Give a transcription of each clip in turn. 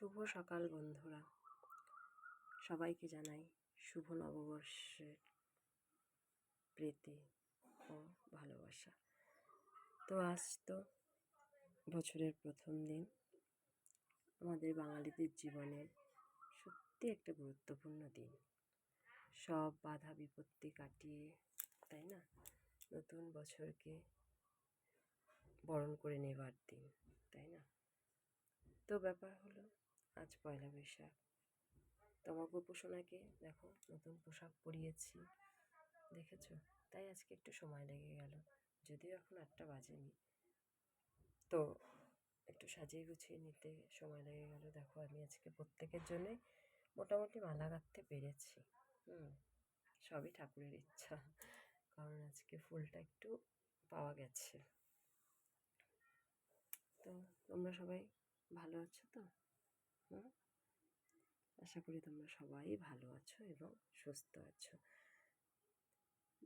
শুভ সকাল বন্ধুরা। সবাইকে জানাই শুভ নববর্ষের প্রীতি ও ভালোবাসা। তো আজ তো বছরের প্রথম দিন। আমাদের বাঙালিদের জীবনের সত্যি একটা গুরুত্বপূর্ণ দিন। সব বাধা বিপত্তি কাটিয়ে, তাই না? নতুন বছরকে বরণ করে নেবার দিন, তাই না? তো ব্যাপার হলো আজ পয়লা বৈশাখ। তোমার গোপোষণাকে দেখো, নতুন পোশাক পরিয়েছি। দেখেছ? তাই আজকে একটু সময় লেগে গেল। যদিও এখন আটটা বাজেনি। তো একটু সাজিয়ে গুছিয়ে নিতে সময় লেগে গেল। দেখো, আমি আজকে প্রত্যেকের জন্যই মোটামুটি মালা গাঁথতে পেরেছি। হুম, সবই ঠাকুরের ইচ্ছা। কারণ আজকে ফুলটা একটু পাওয়া গেছে। তো তোমরা সবাই ভালো আছো তো? আশা করি তোমরা সবাই ভালো আছো এবং সুস্থ আছো।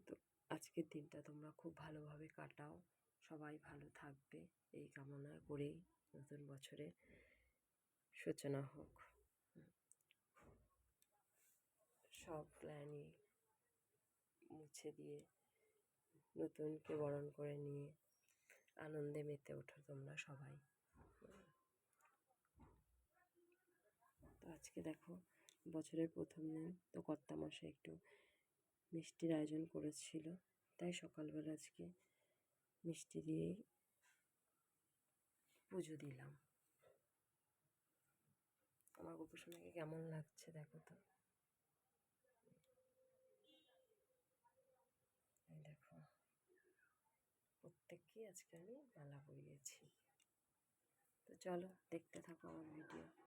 তো আজকের দিনটা তোমরা খুব ভালোভাবে কাটাও। সবাই ভালো থাকবে। এই কামনা করেই নতুন বছরের সূচনা হোক। সব প্ল্যানই মুছে দিয়ে নতুনকে বরণ করে নিয়ে আনন্দে মেতে ওঠো তোমরা সবাই তো আজকে দেখো বছরের প্রথম দিন। তো কর্তামশাই একটু মিষ্টির আয়োজন করেছিল। তাই সকালবেলা আজকে মিষ্টি দিয়েই পুজো দিলাম। আমার গোপসোনাকে কেমন লাগছে দেখো তো। দেখো, প্রত্যেককেই আজকে আমি মালা পরিয়েছি। তো চলো দেখতে থাকো আমার ভিডিও